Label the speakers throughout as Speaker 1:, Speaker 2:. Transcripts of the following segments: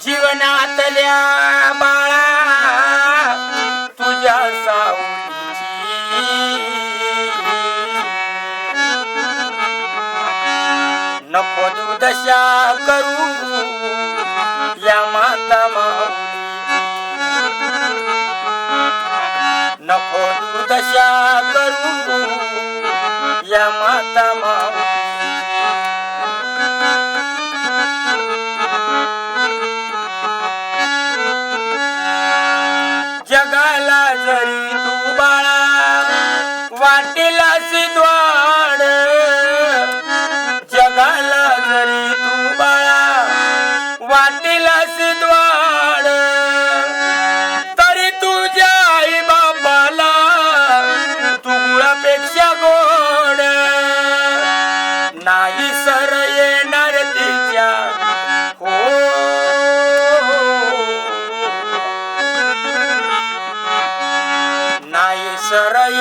Speaker 1: जीवनातल्या बाळा तुझ्या साऊची नको दुर्दशा करू या माता माऊलीची. नको दुर्दशा करू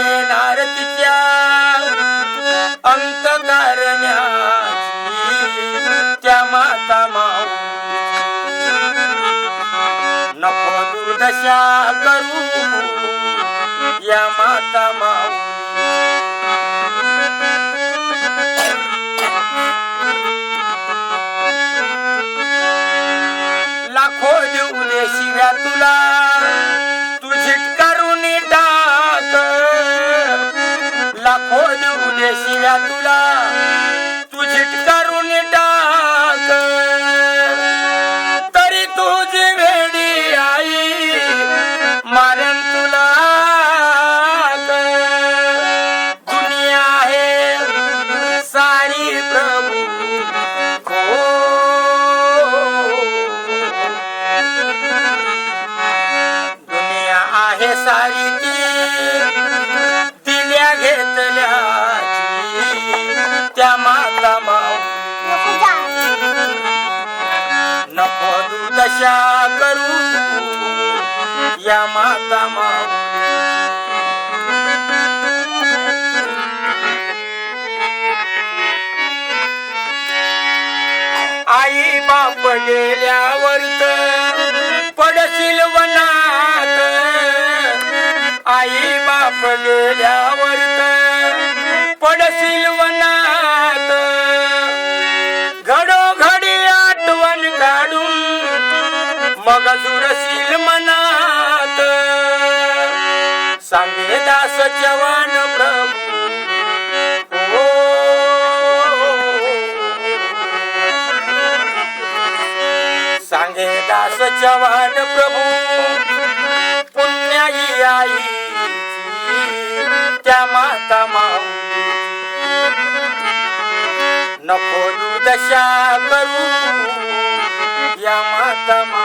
Speaker 1: येणार तिच्या अंत करण्याची त्या माता माऊ नको दुर्दशा करू या माता माऊ लाखो देऊ दे शिव्या तुला. लाखो दे शिव्या तुला. तू झिटकारून टाक. तरी तुझी वेडी आई मारन तुला. दुनिया आहे सारी प्रभू? हो. दुनिया आहे सारी आशा करू या माता आई बाप गेल्यावर पडशील वनात. आई बाप गेल्यावर पडशील वनात. घडोघडी आठवण काढून मग जुरशील मनात. सांगे दास जवान प्रभू. हो. सांगे दास जवान प्रभू. पुण्याई आई. त्या माता माऊ नको दुर्दशा करू. या माता मा